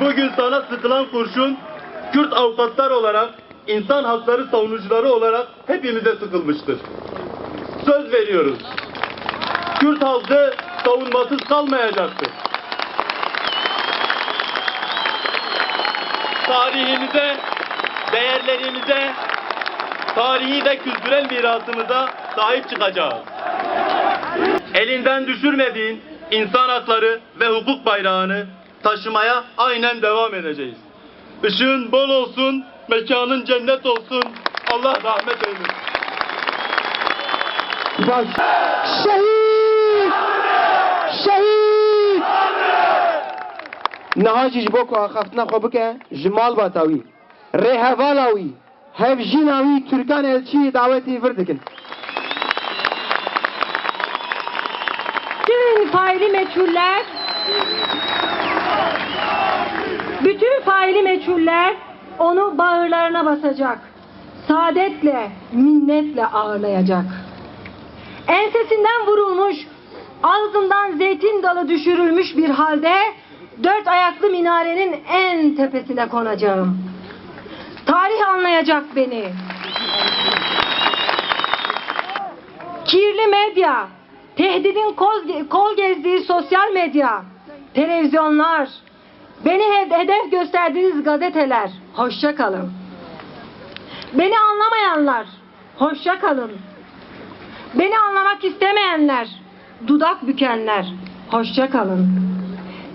bugün sana sıkılan kurşun Kürt avukatlar olarak, insan hakları savunucuları olarak hepimize sıkılmıştır. Söz veriyoruz. Kürt halkı savunmasız kalmayacaktır. Tarihimize, değerlerimize, tarihi ve kültürel mirasımıza sahip çıkacağız. Elinden düşürmediğin insan hakları ve hukuk bayrağını taşımaya aynen devam edeceğiz. Işığın bol olsun, mekanın cennet olsun. Allah rahmet eylesin. Şehit! Şehit! Nahacı ji bo ku axaftina xwe bike ji malbata wî rêhevala wî hevjîna wî Türkan elçiyê dawetê vir dikin. Bütün faili meçhuller meçhuller onu bağırlarına basacak. Saadetle, minnetle ağırlayacak. Ensesinden vurulmuş, ağzından zeytin dalı düşürülmüş bir halde dört ayaklı minarenin en tepesine konacağım. Tarih anlayacak beni. Kirli medya, tehdidin kol, kol gezdiği sosyal medya, televizyonlar, beni hed- hedef gösterdiğiniz gazeteler, hoşça kalın. Beni anlamayanlar, hoşça kalın. Beni anlamak istemeyenler, dudak bükenler, hoşça kalın.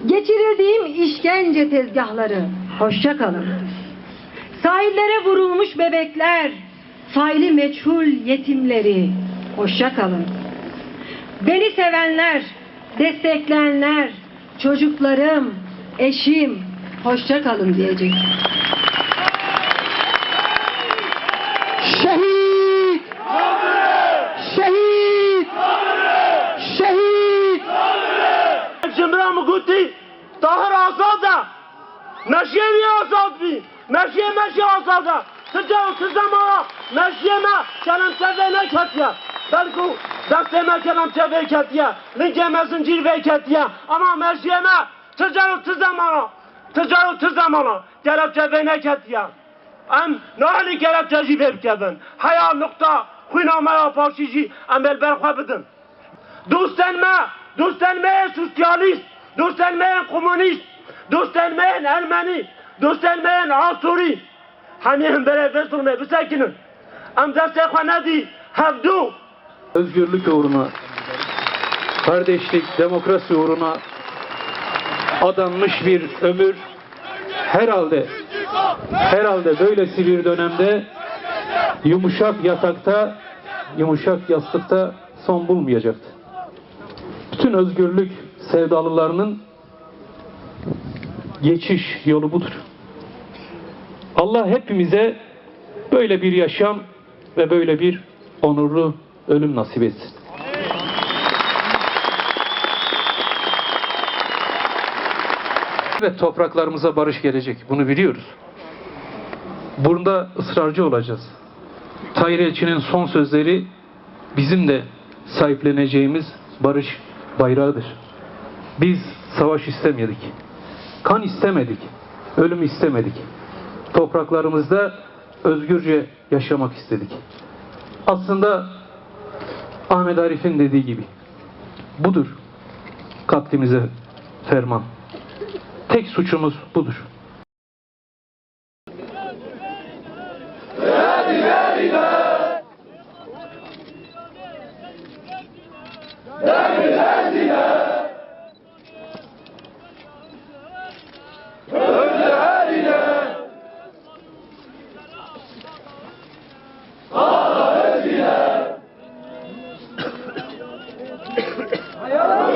Geçirildiğim işkence tezgahları, hoşça kalın. Sahillere vurulmuş bebekler, faili meçhul yetimleri, hoşça kalın. Beni sevenler, destekleyenler, çocuklarım, eşim hoşça kalın diyecek. Şehit! Şehit! Şehit! Şimdiden mi kutti? Tahir asada! Neşe mi asad bi? Neşe meşe asada! Sıcağın sıcama! Neşe me! Kelam çevre ne katya? Belki desteme kelam çevre katya. Linceme zincir ve katya. Ama meşe me! ما تجا و تزمانا تجا و تزمانا کلم چوه نکتیه ام نهالی کلم چجی بکردن حیا نقطه خوینا ما پاشیجی ام بلبر بدن دوستنme, دوستنmeyen sosyalist, دوستنmeyen komünist, دوستنmeyen Ermeni, دوستنmeyen Asuri. Hani hem beraber sormaya bir sakinin. Am deste khanadi havdu. özgürlük uğruna, kardeşlik, demokrasi uğruna adanmış bir ömür herhalde herhalde böylesi bir dönemde yumuşak yatakta, yumuşak yastıkta son bulmayacaktı. Bütün özgürlük sevdalılarının geçiş yolu budur. Allah hepimize böyle bir yaşam ve böyle bir onurlu ölüm nasip etsin. Ve topraklarımıza barış gelecek. Bunu biliyoruz. Bunda ısrarcı olacağız. Tayyip Elçi'nin son sözleri bizim de sahipleneceğimiz barış bayrağıdır. Biz savaş istemedik. Kan istemedik. Ölüm istemedik. Topraklarımızda özgürce yaşamak istedik. Aslında Ahmet Arif'in dediği gibi budur katlimize ferman. Tek suçumuz budur. Hayal